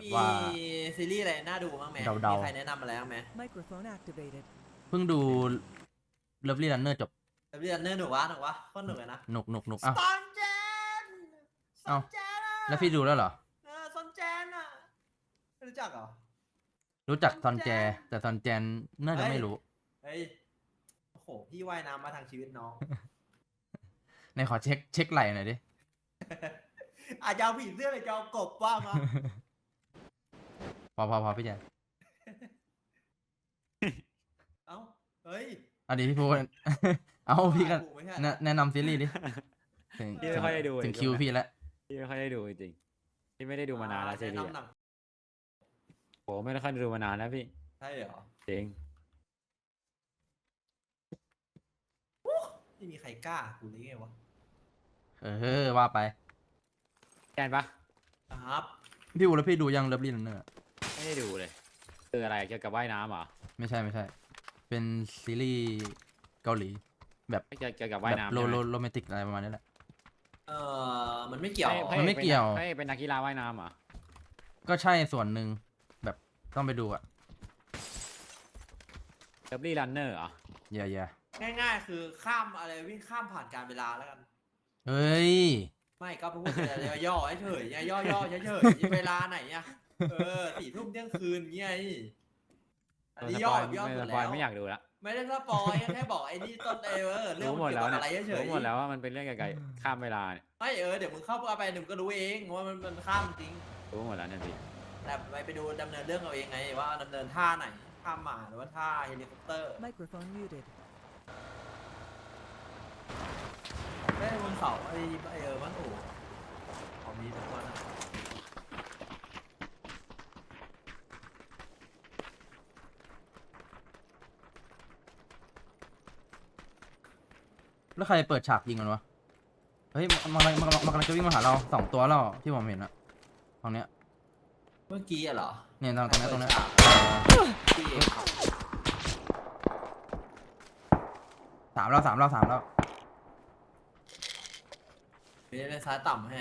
แบบมีว่า ซีรีส์อะไรน่าดูบ้างไหมเดาๆ มีใครแนะนำมาแล้วไหม Microphone activated. เพิ่งดูเลิฟลี่รันเนอร์จบแต่เรียนเนื้อหนูวะหนูวะโคนหนูเลยนะหนุกหนุกหนุกสอ้าว ตอนเจนสเอ้านเจนอะแล้วพี่ดูแล้วเหรอ เออสนเจนอะไม่รู้จักเหรอ รู้จักซอนแจ แต่ซอนแจนน่าจะเฮ้ยไม่รู้ เฮ้ย โอ้โห พี่ว่ายน้ำมาทางชีวิตน้อง ในขอเช็คเช็คไหลหน่อยดิ อาจจะเอาผีเสื้อเลยจะเอากบว่ามาพ อพอพอพี่แจนเอ้า เฮ้ยเอาดีพี่พูด เอาพี่กันถูไม่ใช่แนะแนะนำซีรีส์ดิถึงพี่ไม่ค่อยได้ดูถึงไอ้คิวช่วงนั้นพี่แล้วพี่ไม่ค่อยได้ดูจริงๆพี่ไม่ได้ดูมานานแล้วซีรีส์แะนำหนัอะงโหไม่ได้ค่อยได้ดูมานานแล้วพี่ใช่เหรอจริงไม่มีใครกล้ากูเลยไงวะเออว่าไปแกนปะครับพี่อูแล้วพี่ดูยังเลิฟลี่รันเนอร์ ไม่ได้ดูเลยคืออะไรเกี่ยวกับว่ายน้ำเหรอไม่ใช่ไม่ใช่ เป็นซีรีส์เกาหลี แบบไม่เกี่ยวเกี่ยวกับว่ายแบบน้ำโรใช่ไหโรมโรแมนติกอะไรประมาณนี้แหละ เออมันไม่เกี่ยวให้มันไม่เกี่ยวให้เป็นนักกีฬาว่ายน้ำเหรอก็ใช่ส่วนหนึ่งแบบต้องไปดูอะเลิฟลี่รันเนอร์เหรอเย่เย่ง่ายๆ คือข้ามอะไรวิ่งข้ามผ่านการเวลาแล้วกัน เฮ้ย ไม่ก็พูดแต่ย่อๆให้เฉยๆย่อๆเฉยๆเวลาไหนอะ เออสี่ทุ่มเที่ยงคืนเงี้ยอันนี้สย่อปอยย่อไม่สุสดปอยแล้วไม่อยากดูละไม่ได้สปอยแค่บอกไอ้นี่ต้นเอเวอร์เรื่องรู้หมดเกี่ยวแล้วกับเนี่ยอะไรเฉยรู้หมดแล้วว่ามันเป็นเรื่องเกี่ยวกับข้ามเวลาเนี่ยไม่เออเดี๋ยวมึงเข้าไปหนึ่งก็รู้เองว่ามันมันข้ามจริงรู้หมดแล้วเนี่ยพี่แต่ไปไปดูดำเนินเรื่องเอาเองไงว่าดำเนินท่าไหนท่าหมาหรือว่าท่าเฮลิคอปเตอร์ Microphone muted. ได้บนเสาไอ้ไอ้เออมันโอ้ของมีทุกวันอะ แล้วใครเปิดฉากยิงมันวะ เฮ้ยมันมันมันมันมันกำลังจะวิ่งมาหาเราสองตัวแล้วที่ผมเห็นอะตรงเนี้ย เมื่อกี้อะเหรอเนี่ยตรงตรงเนี้ยตรงเนี้ยที่เองครับสามแล้วสามแล้วสามแล้วมีในซ้ายต่ำให้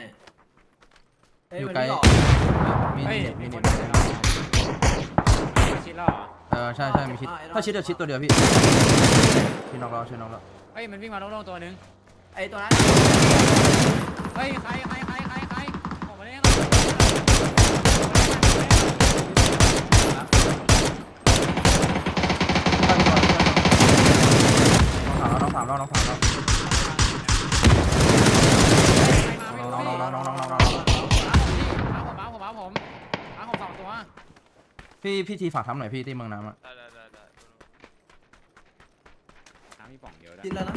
เฮ้อยู่มันไกล ม่หรอกมีเฮ้ยเน็ตมีมีคเน็นตเดียวเลยชิดแล้วเหรอเออใช่ใช่มีชิด ถ้าชิดเดียวชิดตัวเดียวพี่ชิดนอกเราชิดนอกเรา เฮ้ยมันวิ่งมาโล่งๆตัวหนึงไอ้ตัวนั้นเฮ้ยใครใครใครใครใครออกมาได้ยังไงน้องสามแล้วน้องสามแล้วน้องสามแล้วน้องน้องน้องน้องน้องน้องน้องมาผมมาผมมาผมมาผมสองตัวพี่พี่ทีฝากทำหน่อยพี่ที่เมืองน้ำอะได้ได้ได้ได้น้ำมีป่องเดียวได้ กินแล้วนะ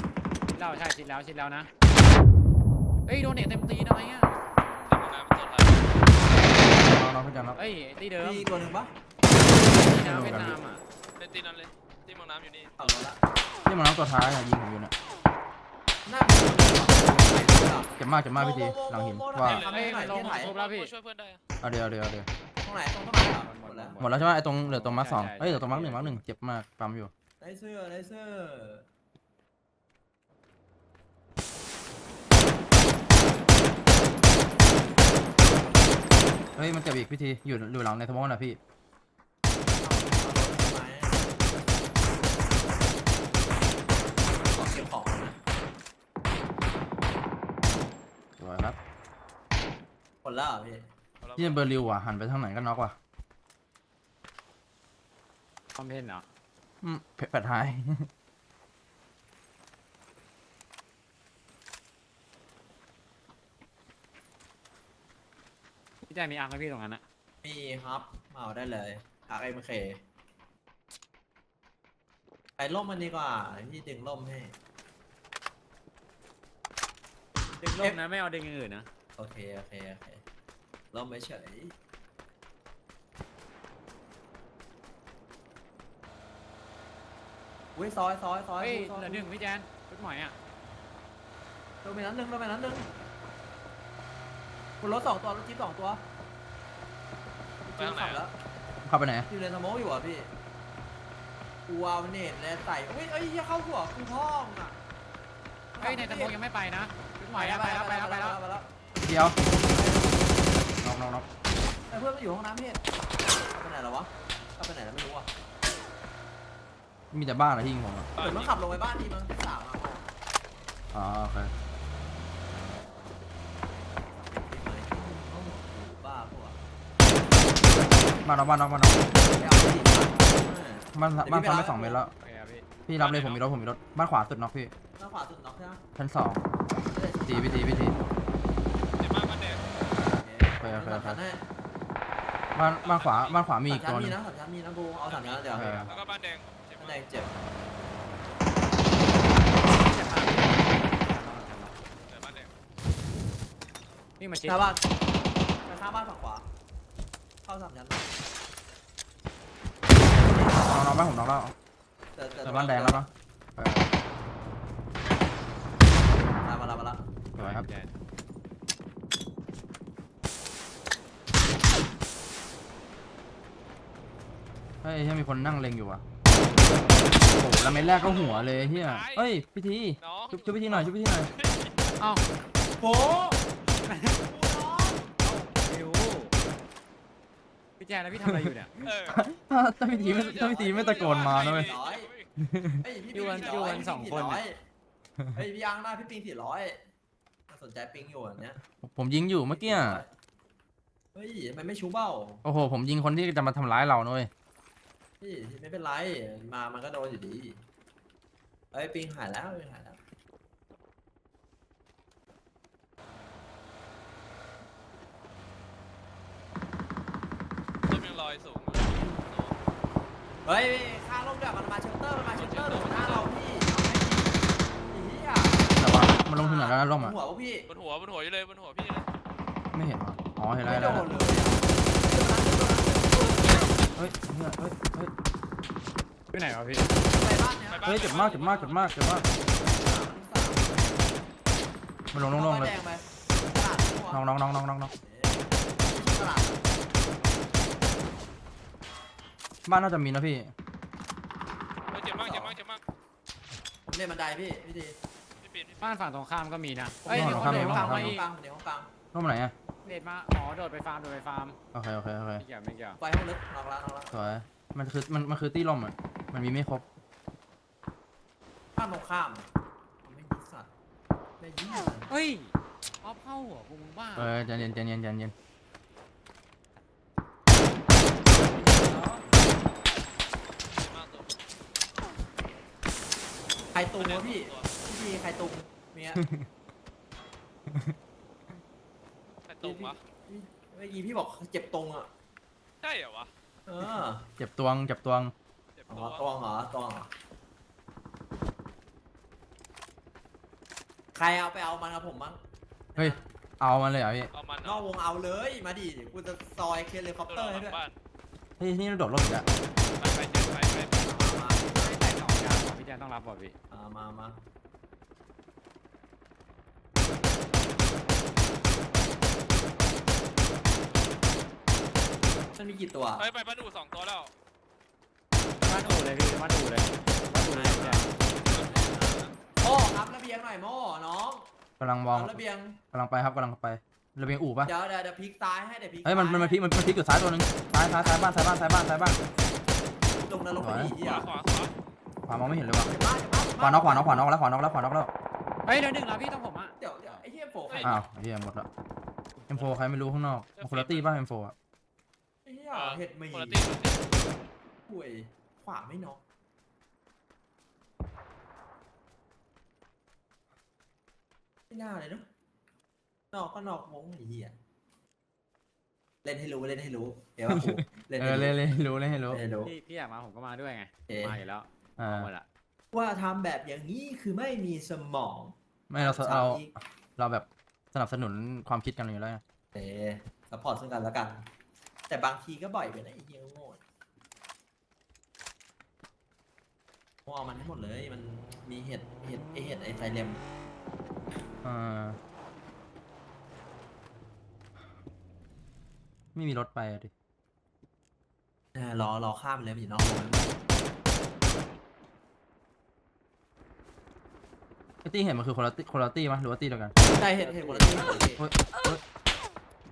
ชิดแล้วใช่ชิดแล้วชิดแล้วนะเฮ้ยโดนเด็กเต็มตีนอะไรเงี้ยทำงานเป็นต้นไรน้องน้องพี่จันครับเฮ้ยตีเดิมมีตัวหนึ่งปะตีน้ำเวียดนามอะเล่นตีนั้นเลยที่เมืองน้ำอยู่นี่เอาแล้วละที่เมืองน้ำตัวท้ายอะยิงผมอยู่เนี่ยหน้าเป็นตัวหนึ่งเหรอเจ็บมากเจ็บมากพี่ทีหลังหินว่าทำให้หน่อยที่ไหนครบแล้วพี่ ช่วยเพื่อนได้อะเอาเดี๋ยวเอาเดี๋ยวเอาเดี๋ยวตรงไหนตรงต้นไม้เหรอหมดแล้วหมดแล้วใช่ไหมไอ้ตรงเหลือตรงมาร์คสองเอ้ยเหลือตรงมาร์คหนึ่งมาร์คหนึ่งเจ็บมากปั๊มอยู่ได้เสื้อได้เสื้อ เฮ้ยมันเจ็บอีกพี่ทีอยู่อยู่หลังในสมองนะพี่ขอเก็บของนะสวยครับหมดแล้วเหรอพี่เอาละพี่เบอร์ริวอะหันไปทางไหนก็น็อกว่ะคอมเพนเหรออืมแผลท้าย พี่แจมีอังไหมพี่ตรงนั้นอะมีครับเอาได้เลยอาร์เอ็มเคไปล่มมันดีกว่าพี่ดึงล่มให้ ดึงลมนะไม่เอาดึงอย่างอื่นนะโอเค โอเค โอเคล่มไม่เฉยอุ้ยซอยซอยซอยเฮ้ยซอยเหลือหนึ่งพี่แจนชุดหมอยอะลงไปนั้นหนึ่งลงไปนั้นหนึ่ง คุณรถสองตัวรถจี๊ปสองตัวไปทางไหนขับแล้วอะเข้าไปไหนอยู่ในสโมกอยู่อะพี่กูเอาเน็ตแล้วใส่เฮ้ยเอ้ยอย่าเข้าหัวกูพ่องอะเฮ้ยในตะโมยังไม่ไปนะชุดหมอยอะไปแล้วไปแล้วไปแล้วไปแล้วเดียวน็อกน็อกน็อกไอ้เพื่อนมันอยู่ห้องน้ำพี่ไปไหนแล้ววะกลับไปไหนแล้วไม่รู้อะมีแต่บ้านอะไรที่ยิงผมอะเหมือนมันขับลงไปบ้านทีมั้งสามอะอ๋อโอเค บ้าพวก บ้านเราบ้านเราบ้านเราไม่เอาดิบ้านบ้านซ้ำไปสองเมตรแล้วโอเคครับพี่พี่รับเลยผมมีรถผมมีรถ บ้านขวาสุดน็อกพี่ข้างขวาสุดน็อกใช่ไหมชั้นสองตีพี่ตีพี่ตีเจ็บมากมันแดงไปโอเคโอเคสามชั้นให้บ้านบ้านขวาบ้านขวามีอีกสามตัวหชั้นนึมีงนะสามชั้นมีนะกูเอาสามชั้นเดี๋ยวเออแล้วก็บ้านแดงเจ็บข้างมาในกเจ็บเจ็บมากเจอบ้านแดงนี่มาชิดหน้าบ้านไปข้างบ้านฝั่งขวา เข้าสามชั้นน้องน้องบ้านผมน้องแล้วแต่แต่บ้านแดงแล้วปะเออมาแล้วมาแล้วสวยครับเฮ้ยเฮ้ยมีคนนั่งเล็งอยู่ว่ะโอ้โหแล้วเม็ดแรกก็หัวเลยเฮียเฮ้ยพิธีน้องชุบชุบพิธีหน่อยชุบพิธีหน่อยเอ้าโอ้ ฟิว พี่แจนแล้วพี่ทำอะไรอยู่เนี่ย เออถ้าถ้าพิธีไม่ถ้าพิธีไม่ตะโกนมานะเว้ย เฮ้ยพี่อยู่กันปิงอยู่กัน400สองคนพี่น่ะ400เฮ้ยพี่ยังหน้าพี่ปิงสี่ร้อยสนใจปิงอยู่อันเนี้ยผมยิงอยู่เมื่อกี้อะเฮ้ยมันไม่ชูเบ้าโอ้โห ผมยิงคนที่จะมาทำร้ายเรานะเว้ยพี่ไม่เป็นไรมามันก็โดนอยู่ดีเฮ้ยปิงหายแล้วปิงหายแล้ว ต้นยัง ลอยสูงอยู่เฮ้ยข้าลงด้วยมันมาเชลเตอร์มันมาเชลเตอร์ตรงหน้าเราพี่ไอ้เหี้ยแต่ว่ามันลงทุนไหนแล้วนะร่มอะ หัวพวกพี่บนหัวบนหัวอยู่เลยบนหัวพี่เลยไม่เห็นวะอ๋อเห็นแล้วไม่เห็นโดแล้วนเลยเฮ้ยเฮ้ยเฮ้ยเฮ้ยพี่ไหนวะพี่ ไปบ้านเนี้ยไปบ้านเฮ้ยเจ็บมากเจ็บมากเจ็บมากเจ็บมากมันลงลงๆเลยแดงไปตลาดหัวน้องน้องน้องน้องน้องน้องตลาด บ้านน่าจะมีนะพี่ เฮ้ยเจ็บมากเจ็บมากเจ็บมากผมเล่นบันไดพี่พี่ดีพี่ปีนพี่ปีนบ้านฝั่งตรงข้ามก็มีนะผมเอ้ยเล่นมีห้คอนงเดิเดียนวห้องฝั่งกลางมาอีกห้องกลางเดี๋ยวห้องกลางร่มไหนอะเดดมาอ๋อโดดไปฟาร์มโดดไปฟาร์มโอเคโอเคโอเคไม่เกี่ยวไม่เกี่ยวไฟห้องลึกนอกละนอกละสวยมันคือมันมันคือตี้ร่มอะมันมีไม่ครบข้ามตรงข้ามไม่ยิงสัตว์ไม่ยิงเฮ้ยออฟเข้าหัวกูมึงบ้าเออใจเย็นใจเย็นใจเย็น เจ็บมากตัว ใค รตุงวะพี่พี่ดีใครตุงเมียใครตรงวะเมื่อกี้พี่บอกเจ็บตรงอะ ใช่เหรอวะเออเจ็บตวงเจ็บตวงเจ็บอ๋ตัอวตรงเหรอตรงเหรอใครเอาไปเอามันกับผมมั้งเฮ้ยเอามันเลยเหรอพี่เอามันนอกวงเอาเลยมาดิเดี๋ยวกูจะซอยเคเลคอปตัวเตอเราร์หให้ลัด้วยงบ้านเฮ้ยนี่โดดร่มอีกแล้ว นต้องรับว่ะพี่มามามามันมีกี่ตัวเฮ้ยไปบ้านอู่สองตัวแล้วบ้านอู่เลยพี่บ้านอู่เลยบ้านอู่เลยพี่แจนโม่อัพระเบียงหน่อยโม่น้องกำลังมองเอาระเบียงกำลังไปครับกำลังไประเบียงอู่ปะเดี๋ยวเดี๋ยวเดี๋ยวพลิกซ้ายให้เดี๋ยวพลิกเฮ้ยมันมันมันพลิกมันมันพลิกอยู่ซ้ายตัวหนึงซ้ายซ้ายซ้ายบ้านซ้ายบ้านซ้ายบ้านซ้ายบ้านลงนรกไปดีขเหี้ยวาขวาขวาข วามองไม่เห็นเลยว่ะเจ็บมากเจ็บมากขวานอกขวานอกขวานอกแล้วขวานอกแล้วขวานอกแล้วเฮ้ยเดี๋ยวหนึ่งแล้วพี่ต้องผมอะเดี๋ยวเดี๋ยวไอ้เหี้ยโผล่ใครอ้าวไอ้เฮียหมดละ M4 ใครไม่รู้ข้างนอกมันคนละตี้ป่ะ M4 อะไอ้เหี้ยเห็ดหมีคนละตีคนละตีป่วยขวาไม่น็อกไม่น่าเลยเนาะนอกก็นอกวงไอ้เหี้ยเล่นให้รู้เล่นให้รู้เดี๋ยวว่ากูเล่นเอให้อรู้เลยเลยรู้เลยให้รู้ เล่นให้รู้ พี่พี่อยากมาผมก็มาด้วยไงเอ๊ะ มาอยู่แล้ว อ่าเอาหมดละว่าทำแบบอย่างนี้คือไม่มีสมองไม่เราเราซ้ำอีกเราแบบสนับสนุนความคิดกันอยู่แล้วไงเอ๊ซัพพอร์ตซึ่งกันแล้วกัน แต่บางทีก็บ่อยไปนะไอ้เหี้ยโง่โง่เอามันให้หมดเลยมันมีเห็ดเห็ดไอเห็ดไอไซเลมอ่าไม่มีรถไปอะดิเออรอรอข้ามเลยมันอยู่นอกวง ไอตี้เห็นมันคือคนละตี้คนละตี้มั้ยหรือว่าตี้เดียวกันใช่เห็ดเห็ดคนละที่คนละที่เฮ้ยเฮ้ย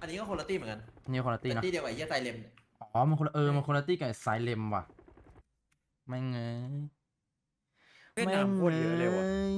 อันนี้ก็คนละตี้เหมือนกันนี่คุณภาพเป็นนะตี้เดียวกับไอ้เหี้ยไตรเลมเนี่ยอ๋อมันคนละเออมันคุณภาพกับสายเลมว่ะไม่งเงยเวียดนามโคตรเยอะเลยว่ะแม่ง